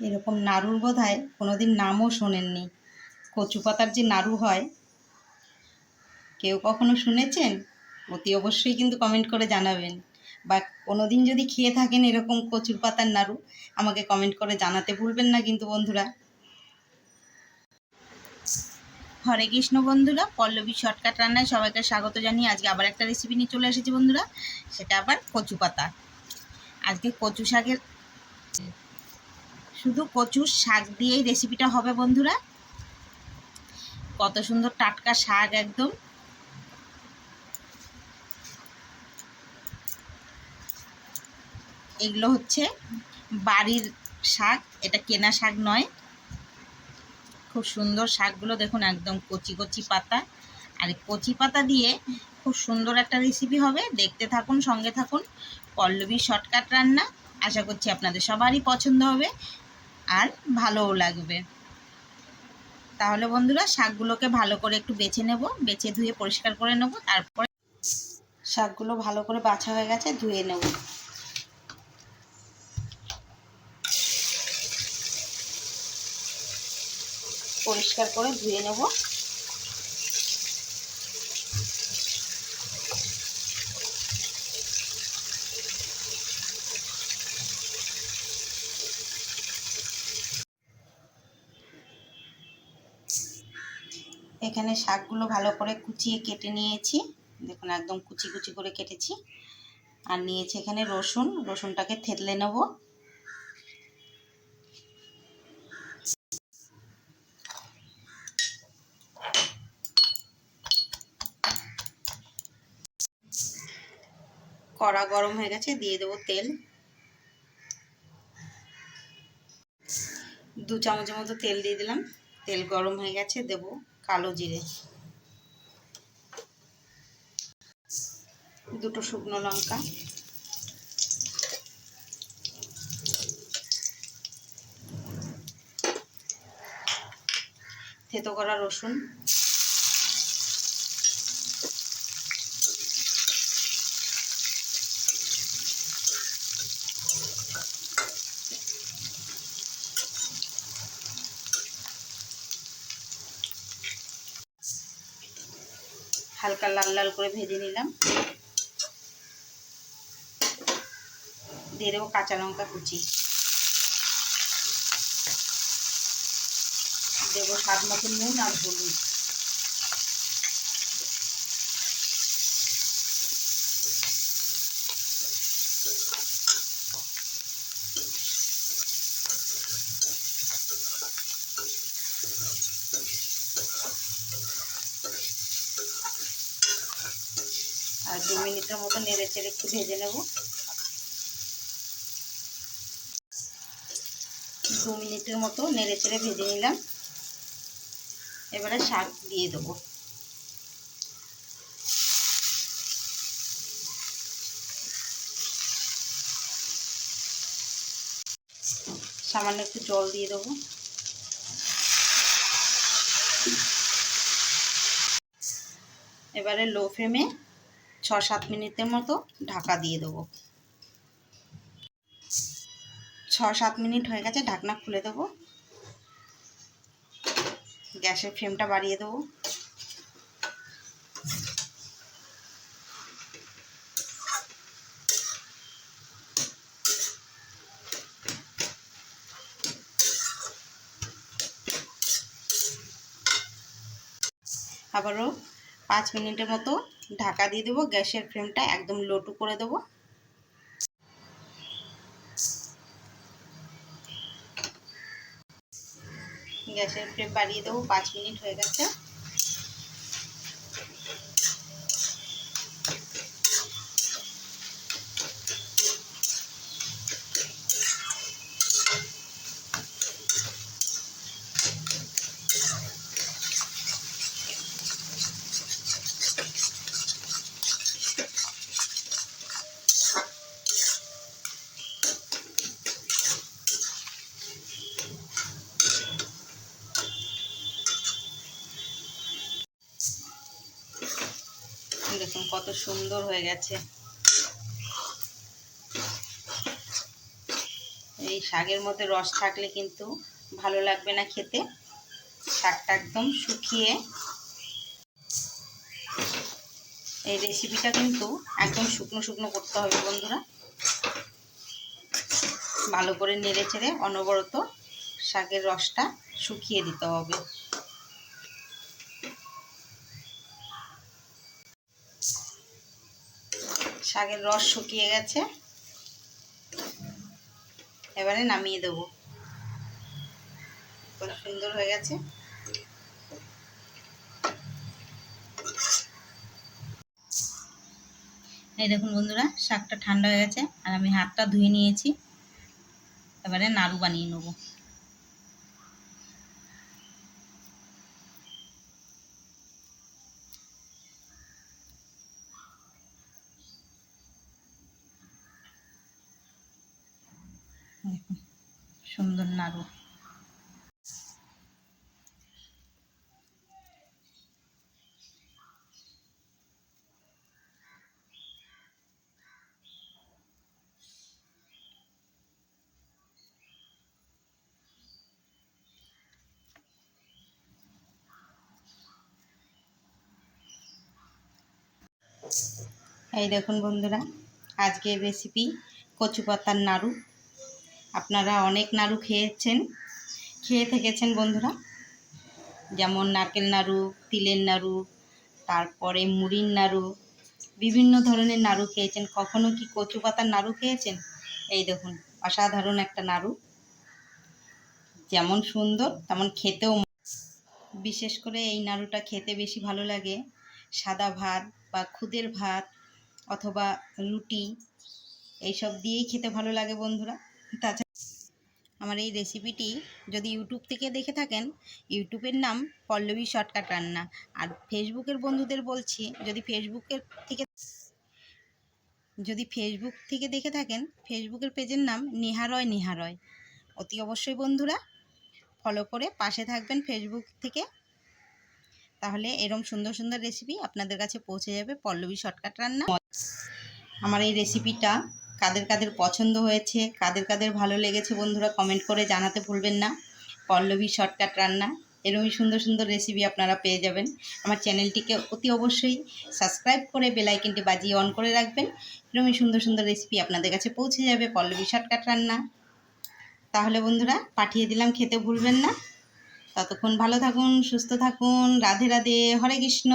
এরকম নাড়ুর বোধ হয় কোনোদিন নামও শোনেননি। কচু পাতার যে নাড়ু হয়, কেউ কখনো শুনেছেন? অতি অবশ্যই কিন্তু কমেন্ট করে জানাবেন। বা কোনোদিন যদি খেয়ে থাকেন এরকম কচুর পাতার নাড়ু, আমাকে কমেন্ট করে জানাতে ভুলবেন না কিন্তু বন্ধুরা। হরে কৃষ্ণ বন্ধুরা, পল্লবী শর্টকাট রান্নায় সবাইকে স্বাগত জানিয়ে আজকে আবার একটা রেসিপি নিয়ে চলে এসেছি বন্ধুরা, সেটা আবার কচু পাতা আজকে কচু শাকের শুধু কচুর শাক দিয়েই রেসিপিটা হবে, বন্ধুরা। কত সুন্দর টাটকা শাক একদম। এগুলো হচ্ছে বাড়ির শাক, এটা কেনা শাক নয়। খুব সুন্দর শাকগুলো দেখুন, একদম কচি কচি পাতা। আর কচি পাতা দিয়ে খুব সুন্দর একটা রেসিপি হবে। দেখতে থাকুন, সঙ্গে থাকুন। পল্লবীর শর্টকাট রান্না, আশা করছি আপনাদের সবারই পছন্দ হবে। আর ভালোও লাগবে। তাহলে বন্ধুরা, শাকগুলোকে ভালো করে একটু বেছে নেব, বেছে ধুয়ে পরিষ্কার করে নেব, তারপরে শাকগুলো ভালো করে বাছা হয়ে গেছে, ধুয়ে নেব। পরিষ্কার করে ধুয়ে নেব। এখানে শাকগুলো ভালো করে কুচিয়ে কেটে নিয়েছি। দেখুন, একদম কুচি কুচি করে কেটেছি। আর নিয়েছি এখানে রসুন। রসুনটাকে থেতলে নেব। কড়া গরম হয়ে গেছে, দিয়ে দেবো তেল। দু চামচের মতো তেল দিয়ে দিলাম। তেল গরম হয়ে গেছে, দেব কালো জিরে। দুটো শুকনো লঙ্কা। থেতো করা রসুন। হালকা লাল লাল করে ভেজে নিলাম। দিয়ে দেবো কাঁচা লঙ্কা কুচি। দেবো স্বাদ মতন নুন আর হলুদ। আর মতো নেড়ে চেড়ে একটু ভেজে নেব। দু মিনিটের মতো নেড়ে চেড়ে ভেজে নিলাম। এবারে শাক দিয়ে দেবো। সামান্য একটু জল দিয়ে দেবো। এবারে লো ফ্লেমে ছ সাত মিনিটের মতো ঢাকা দিয়ে দেবো। ছ সাত মিনিট হয়ে গেছে, ঢাকনা খুলে দেবো। গ্যাসের ফ্লেমটা বাড়িয়ে দেবো। আবারও পাঁচ মিনিটের মতো ঢাকা দিয়ে দেবো, গ্যাসের ফ্লেমটা একদম লোটু করে দেবো। গ্যাসের ফ্লেম বাড়িয়ে দেবো, পাঁচ মিনিট হয়ে গেছে দেখুন কত সুন্দর হয়ে গেছে। এই শাকের মধ্যে রস থাকলে কিন্তু ভালো লাগবে না খেতে। শাকটা একদম শুকিয়ে। এই রেসিপিটা কিন্তু একদম শুকনো শুকনো করতে হবে বন্ধুরা। ভালো করে নেড়ে চেড়ে অনবরত শাকের রসটা শুকিয়ে দিতে হবে। শাকের রস শুকিয়ে গেছে। এবারে নামিয়ে দেবো। কত সুন্দর হয়ে গেছে। এই দেখুন বন্ধুরা, শাকটা ঠান্ডা হয়ে গেছে, আর আমি হাতটা ধুয়ে নিয়েছি। এবারে নাড়ু বানিয়ে নেব। দেখুন সুন্দর নাড়ু এই দেখুন বন্ধুরা আজকের রেসিপি কচু পাতার নাড়ু। আপনারা অনেক নাড়ু খেয়েছেন, খেয়ে থেকেছেন বন্ধুরা। যেমন নারকেল নাড়ু, তিলের নাড়ু, তারপরে মুড়ির নাড়ু, বিভিন্ন ধরনের নাড়ু খেয়েছেন। কখনো কি কচু পাতার নাড়ু খেয়েছেন? এই দেখুন, অসাধারণ একটা নাড়ু। যেমন সুন্দর, তেমন খেতেও বিশেষ করে এই নাড়ুটা খেতে বেশি ভালো লাগে। সাদা ভাত বা খুদের ভাত অথবা রুটি, এইসব দিয়েই খেতে ভালো লাগে বন্ধুরা। তাছাড়া আমার এই রেসিপিটি যদি ইউটিউব থেকে দেখে থাকেন ইউটিউবের নাম পল্লবী শর্টকাট রান্না। আর ফেসবুকের বন্ধুদের বলছি, যদি ফেসবুকের থেকে যদি ফেসবুক থেকে দেখে থাকেন ফেসবুকের পেজের নাম নিহারয় নিহারয়। অতি অবশ্যই বন্ধুরা ফলো করে পাশে থাকবেন ফেসবুক থেকে। তাহলে এরম সুন্দর সুন্দর রেসিপি আপনাদের কাছে পৌঁছে যাবে পল্লবী শর্টকাট রান্না। আমার এই রেসিপিটা কাদের কাদের পছন্দ হয়েছে, কাদের কাদের ভালো লেগেছে বন্ধুরা কমেন্ট করে জানাতে ভুলবেন না। পল্লবী শর্টকাট রান্না এরকমই সুন্দর সুন্দর রেসিপি আপনারা পেয়ে যাবেন। আমার চ্যানেলটিকে অতি অবশ্যই সাবস্ক্রাইব করে বেলাইকনটি বাজিয়ে অন করে রাখবেন। এরকমই সুন্দর সুন্দর রেসিপি আপনাদের কাছে পৌঁছে যাবে পল্লবী শর্টকাট রান্না। তাহলে বন্ধুরা, পাঠিয়ে দিলাম, খেতে ভুলবেন না। ততক্ষণ ভালো থাকুন, সুস্থ থাকুন। রাধে রাধে, হরে কৃষ্ণ।